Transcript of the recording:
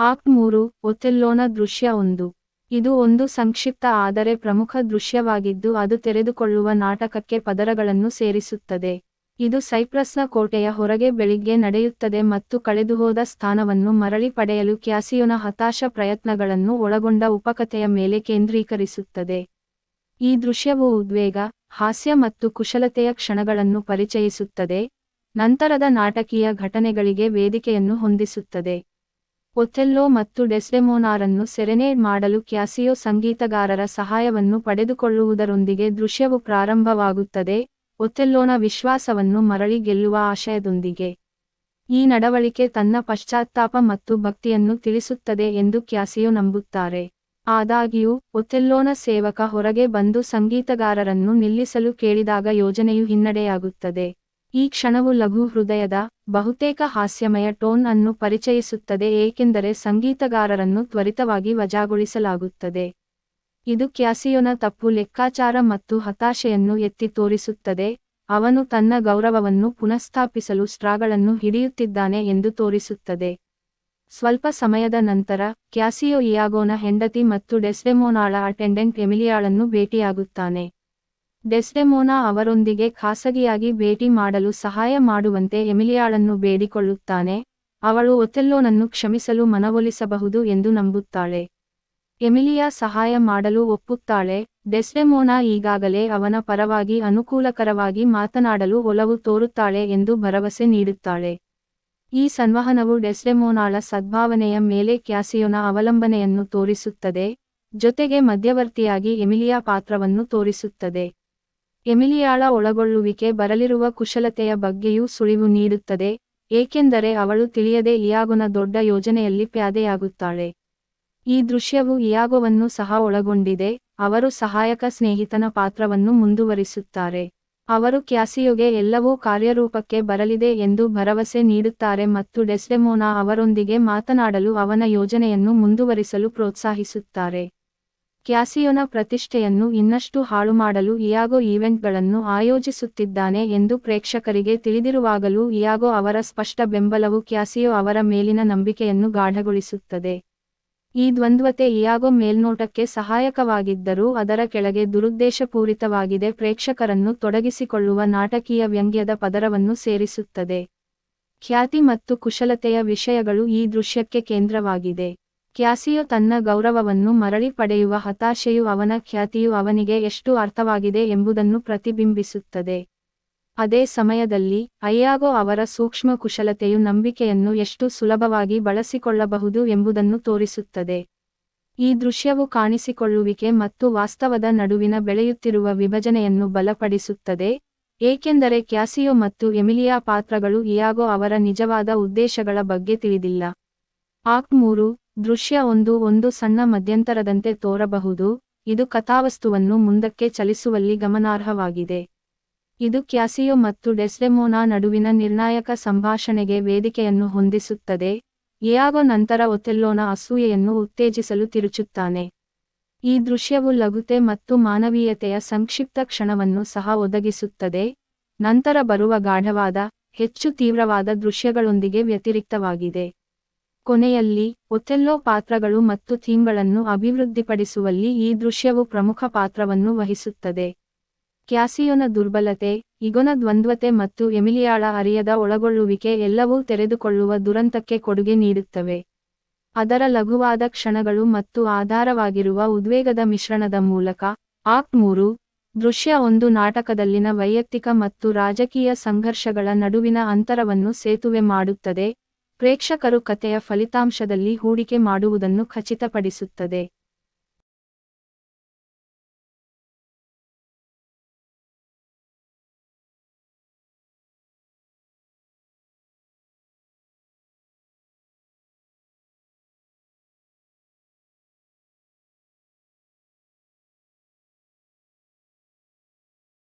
Act ಮೂರು, ಒಥೆಲ್ಲೋನ ದೃಶ್ಯ ಒಂದು. ಇದು ಒಂದು ಸಂಕ್ಷಿಪ್ತ ಆದರೆ ಪ್ರಮುಖ ದೃಶ್ಯವಾಗಿದ್ದು ಅದು ತೆರೆದುಕೊಳ್ಳುವ ನಾಟಕಕ್ಕೆ ಪದರಗಳನ್ನು ಸೇರಿಸುತ್ತದೆ. ಇದು ಸೈಪ್ರಸ್ನ ಕೋಟೆಯ ಹೊರಗೆ ಬೆಳಿಗ್ಗೆ ನಡೆಯುತ್ತದೆ ಮತ್ತು ಕಳೆದುಹೋದ ಸ್ಥಾನವನ್ನು ಮರಳಿ ಪಡೆಯಲು ಕ್ಯಾಸಿಯೋನ ಹತಾಶ ಪ್ರಯತ್ನಗಳನ್ನು ಒಳಗೊಂಡ ಉಪಕಥೆಯ ಮೇಲೆ ಕೇಂದ್ರೀಕರಿಸುತ್ತದೆ. ಈ ದೃಶ್ಯವು ಉದ್ವೇಗ, ಹಾಸ್ಯ ಮತ್ತು ಕುಶಲತೆಯ ಕ್ಷಣಗಳನ್ನು ಪರಿಚಯಿಸುತ್ತದೆ. ನಂತರದ ನಾಟಕೀಯ ಘಟನೆಗಳಿಗೆ ವೇದಿಕೆಯನ್ನು ಹೊಂದಿಸುತ್ತದೆ. ಒಥೆಲ್ಲೋ ಮತ್ತು ಡೆಸ್ಡೆಮೋನಾರನ್ನು ಸೆರೆನೇಡ್ ಮಾಡಲು ಕ್ಯಾಸಿಯೋ ಸಂಗೀತಗಾರರ ಸಹಾಯವನ್ನು ಪಡೆದುಕೊಳ್ಳುವುದರೊಂದಿಗೆ ದೃಶ್ಯವು ಪ್ರಾರಂಭವಾಗುತ್ತದೆ, ಒಥೆಲ್ಲೋನ ವಿಶ್ವಾಸವನ್ನು ಮರಳಿ ಗೆಲ್ಲುವ ಆಶಯದೊಂದಿಗೆ. ಈ ನಡವಳಿಕೆ ತನ್ನ ಪಶ್ಚಾತ್ತಾಪ ಮತ್ತು ಭಕ್ತಿಯನ್ನು ತಿಳಿಸುತ್ತದೆ ಎಂದು ಕ್ಯಾಸಿಯೋ ನಂಬುತ್ತಾರೆ. ಆದಾಗ್ಯೂ, ಒಥೆಲ್ಲೋನ ಸೇವಕ ಹೊರಗೆ ಬಂದು ಸಂಗೀತಗಾರರನ್ನು ನಿಲ್ಲಿಸಲು ಕೇಳಿದಾಗ ಯೋಜನೆಯು ಹಿನ್ನಡೆಯಾಗುತ್ತದೆ. ಈ ಕ್ಷಣವು ಲಘು ಹೃದಯದ, ಬಹುತೇಕ ಹಾಸ್ಯಮಯ ಟೋನ್ ಅನ್ನು ಪರಿಚಯಿಸುತ್ತದೆ ಏಕೆಂದರೆ ಸಂಗೀತಗಾರರನ್ನು ತ್ವರಿತವಾಗಿ ವಜಾಗೊಳಿಸಲಾಗುತ್ತದೆ. ಇದು ಕ್ಯಾಸಿಯೋನ ತಪ್ಪು ಲೆಕ್ಕಾಚಾರ ಮತ್ತು ಹತಾಶೆಯನ್ನು ಎತ್ತಿ ತೋರಿಸುತ್ತದೆ, ಅವನು ತನ್ನ ಗೌರವವನ್ನು ಪುನಃಸ್ಥಾಪಿಸಲು ಸ್ಟ್ರಾಗಳನ್ನು ಹಿಡಿಯುತ್ತಿದ್ದಾನೆ ಎಂದು ತೋರಿಸುತ್ತದೆ. ಸ್ವಲ್ಪ ಸಮಯದ ನಂತರ, ಕ್ಯಾಸಿಯೋ ಇಯಾಗೋನ ಹೆಂಡತಿ ಮತ್ತು ಡೆಸ್ಡೆಮೋನಾಳ ಅಟೆಂಡೆಂಟ್ ಎಮಿಲಿಯಾಳನ್ನು ಭೇಟಿಯಾಗುತ್ತಾನೆ. ಡೆಸ್ಡೆಮೋನಾ ಅವರೊಂದಿಗೆ ಖಾಸಗಿಯಾಗಿ ಭೇಟಿ ಮಾಡಲು ಸಹಾಯ ಮಾಡುವಂತೆ ಎಮಿಲಿಯಾಳನ್ನು ಬೇಡಿಕೊಳ್ಳುತ್ತಾನೆ. ಅವಳು ಒಥೆಲ್ಲೋನನ್ನು ಕ್ಷಮಿಸಲು ಮನವೊಲಿಸಬಹುದು ಎಂದು ನಂಬುತ್ತಾಳೆ. ಎಮಿಲಿಯಾ ಸಹಾಯ ಮಾಡಲು ಒಪ್ಪುತ್ತಾಳೆ. ಡೆಸ್ಡೆಮೋನಾ ಈಗಾಗಲೇ ಅವನ ಪರವಾಗಿ ಅನುಕೂಲಕರವಾಗಿ ಮಾತನಾಡಲು ಒಲವು ತೋರುತ್ತಾಳೆ ಎಂದು ಭರವಸೆ ನೀಡುತ್ತಾಳೆ. ಈ ಸಂವಹನವು ಡೆಸ್ಡೆಮೋನಾಳ ಸದ್ಭಾವನೆಯ ಮೇಲೆ ಕ್ಯಾಸಿಯೋನ ಅವಲಂಬನೆಯನ್ನು ತೋರಿಸುತ್ತದೆ, ಜೊತೆಗೆ ಮಧ್ಯವರ್ತಿಯಾಗಿ ಎಮಿಲಿಯಾ ಪಾತ್ರವನ್ನು ತೋರಿಸುತ್ತದೆ. ಎಮಿಲಿಯಾಳ ಒಳಗೊಳ್ಳುವಿಕೆ ಬರಲಿರುವ ಕುಶಲತೆಯ ಬಗ್ಗೆಯೂ ಸುಳಿವು ನೀಡುತ್ತದೆ, ಏಕೆಂದರೆ ಅವಳು ತಿಳಿಯದೆ ಇಯಾಗೊನ ದೊಡ್ಡ ಯೋಜನೆಯಲ್ಲಿ ಪ್ಯಾದೆಯಾಗುತ್ತಾಳೆ. ಈ ದೃಶ್ಯವು ಇಯಾಗೋವನ್ನು ಸಹ ಒಳಗೊಂಡಿದೆ, ಅವರು ಸಹಾಯಕ ಸ್ನೇಹಿತನ ಪಾತ್ರವನ್ನು ಮುಂದುವರಿಸುತ್ತಾರೆ. ಅವರು ಕ್ಯಾಸಿಯೋಗೆ ಎಲ್ಲವೂ ಕಾರ್ಯರೂಪಕ್ಕೆ ಬರಲಿದೆ ಎಂದು ಭರವಸೆ ನೀಡುತ್ತಾರೆ ಮತ್ತು ಡೆಸ್ಡೆಮೋನಾ ಅವರೊಂದಿಗೆ ಮಾತನಾಡಲು ಅವನ ಯೋಜನೆಯನ್ನು ಮುಂದುವರಿಸಲು ಪ್ರೋತ್ಸಾಹಿಸುತ್ತಾರೆ. ಕ್ಯಾಸಿಯೋನ ಪ್ರತಿಷ್ಠೆಯನ್ನು ಇನ್ನಷ್ಟು ಹಾಳುಮಾಡಲು ಇಯಾಗೋ ಈವೆಂಟ್ಗಳನ್ನು ಆಯೋಜಿಸುತ್ತಿದ್ದಾನೆ ಎಂದು ಪ್ರೇಕ್ಷಕರಿಗೆ ತಿಳಿದಿರುವಾಗಲೂ ಇಯಾಗೋ ಅವರ ಸ್ಪಷ್ಟ ಬೆಂಬಲವು ಕ್ಯಾಸಿಯೋ ಅವರ ಮೇಲಿನ ನಂಬಿಕೆಯನ್ನು ಗಾಢಗೊಳಿಸುತ್ತದೆ. ಈ ದ್ವಂದ್ವತೆ ಇಯಾಗೋ ಮೇಲ್ನೋಟಕ್ಕೆ ಸಹಾಯಕವಾಗಿದ್ದರೂ ಅದರ ಕೆಳಗೆ ದುರುದ್ದೇಶಪೂರಿತವಾಗಿದೆ ಪ್ರೇಕ್ಷಕರನ್ನು ತೊಡಗಿಸಿಕೊಳ್ಳುವ ನಾಟಕೀಯ ವ್ಯಂಗ್ಯದ ಪದರವನ್ನು ಸೇರಿಸುತ್ತದೆ. ಖ್ಯಾತಿ ಮತ್ತು ಕುಶಲತೆಯ ವಿಷಯಗಳು ಈ ದೃಶ್ಯಕ್ಕೆ ಕೇಂದ್ರವಾಗಿದೆ. ಕ್ಯಾಸಿಯೋ ತನ್ನ ಗೌರವವನ್ನು ಮರಳಿ ಪಡೆಯುವ ಹತಾಶೆಯು ಅವನ ಖ್ಯಾತಿಯು ಅವನಿಗೆ ಎಷ್ಟು ಅರ್ಥವಾಗಿದೆ ಎಂಬುದನ್ನು ಪ್ರತಿಬಿಂಬಿಸುತ್ತದೆ. ಅದೇ ಸಮಯದಲ್ಲಿ, ಅಯ್ಯಾಗೋ ಅವರ ಸೂಕ್ಷ್ಮ ಕುಶಲತೆಯು ನಂಬಿಕೆಯನ್ನು ಎಷ್ಟು ಸುಲಭವಾಗಿ ಬಳಸಿಕೊಳ್ಳಬಹುದು ಎಂಬುದನ್ನು ತೋರಿಸುತ್ತದೆ. ಈ ದೃಶ್ಯವು ಕಾಣಿಸಿಕೊಳ್ಳುವಿಕೆ ಮತ್ತು ವಾಸ್ತವದ ನಡುವಿನ ಬೆಳೆಯುತ್ತಿರುವ ವಿಭಜನೆಯನ್ನು ಬಲಪಡಿಸುತ್ತದೆ, ಏಕೆಂದರೆ ಕ್ಯಾಸಿಯೋ ಮತ್ತು ಎಮಿಲಿಯಾ ಪಾತ್ರಗಳು ಇಯಾಗೋ ಅವರ ನಿಜವಾದ ಉದ್ದೇಶಗಳ ಬಗ್ಗೆ ತಿಳಿದಿಲ್ಲ. ಆಕ್ಟ್ ಮೂರು ದೃಶ್ಯ ಒಂದು ಒಂದು ಸಣ್ಣ ಮಧ್ಯಂತರದಂತೆ ತೋರಬಹುದು. ಇದು ಕಥಾವಸ್ತುವನ್ನು ಮುಂದಕ್ಕೆ ಚಲಿಸುವಲ್ಲಿ ಗಮನಾರ್ಹವಾಗಿದೆ. ಇದು ಕ್ಯಾಸಿಯೋ ಮತ್ತು ಡೆಸ್ಡೆಮೋನಾ ನಡುವಿನ ನಿರ್ಣಾಯಕ ಸಂಭಾಷಣೆಗೆ ವೇದಿಕೆಯನ್ನು ಹೊಂದಿಸುತ್ತದೆ. ಇಯಾಗೋ ನಂತರ ಒತೆಲ್ಲೋನ ಅಸೂಯೆಯನ್ನು ಉತ್ತೇಜಿಸಲು ತಿರುಚುತ್ತಾನೆ. ಈ ದೃಶ್ಯವು ಲಘುತೆ ಮತ್ತು ಮಾನವೀಯತೆಯ ಸಂಕ್ಷಿಪ್ತ ಕ್ಷಣವನ್ನು ಸಹ ಒದಗಿಸುತ್ತದೆ. ನಂತರ ಬರುವ ಗಾಢವಾದ, ಹೆಚ್ಚು ತೀವ್ರವಾದ ದೃಶ್ಯಗಳೊಂದಿಗೆ ವ್ಯತಿರಿಕ್ತವಾಗಿದೆ. ಕೊನೆಯಲ್ಲಿ ಒಥೆಲ್ಲೋ ಪಾತ್ರಗಳು ಮತ್ತು ಥೀಮ್ಗಳನ್ನು ಅಭಿವೃದ್ಧಿಪಡಿಸುವಲ್ಲಿ ಈ ದೃಶ್ಯವು ಪ್ರಮುಖ ಪಾತ್ರವನ್ನು ವಹಿಸುತ್ತದೆ. ಕ್ಯಾಸಿಯೋನ ದುರ್ಬಲತೆ, ಇಗೊನ ದ್ವಂದ್ವತೆ ಮತ್ತು ಎಮಿಲಿಯಾಳ ಅರಿಯದ ಒಳಗೊಳ್ಳುವಿಕೆ ಎಲ್ಲವೂ ತೆರೆದುಕೊಳ್ಳುವ ದುರಂತಕ್ಕೆ ಕೊಡುಗೆ ನೀಡುತ್ತವೆ. ಅದರ ಲಘುವಾದ ಕ್ಷಣಗಳು ಮತ್ತು ಆಧಾರವಾಗಿರುವ ಉದ್ವೇಗದ ಮಿಶ್ರಣದ ಮೂಲಕ, ಆಕ್ಟ್ ಮೂರು, ದೃಶ್ಯ ಒಂದು ನಾಟಕದಲ್ಲಿನ ವೈಯಕ್ತಿಕ ಮತ್ತು ರಾಜಕೀಯ ಸಂಘರ್ಷಗಳ ನಡುವಿನ ಅಂತರವನ್ನು ಸೇತುವೆ ಮಾಡುತ್ತದೆ. ಪ್ರೇಕ್ಷಕರು ಕಥೆಯ ಫಲಿತಾಂಶದಲ್ಲಿ ಹೂಡಿಕೆ ಮಾಡುವುದನ್ನು ಖಚಿತಪಡಿಸುತ್ತದೆ.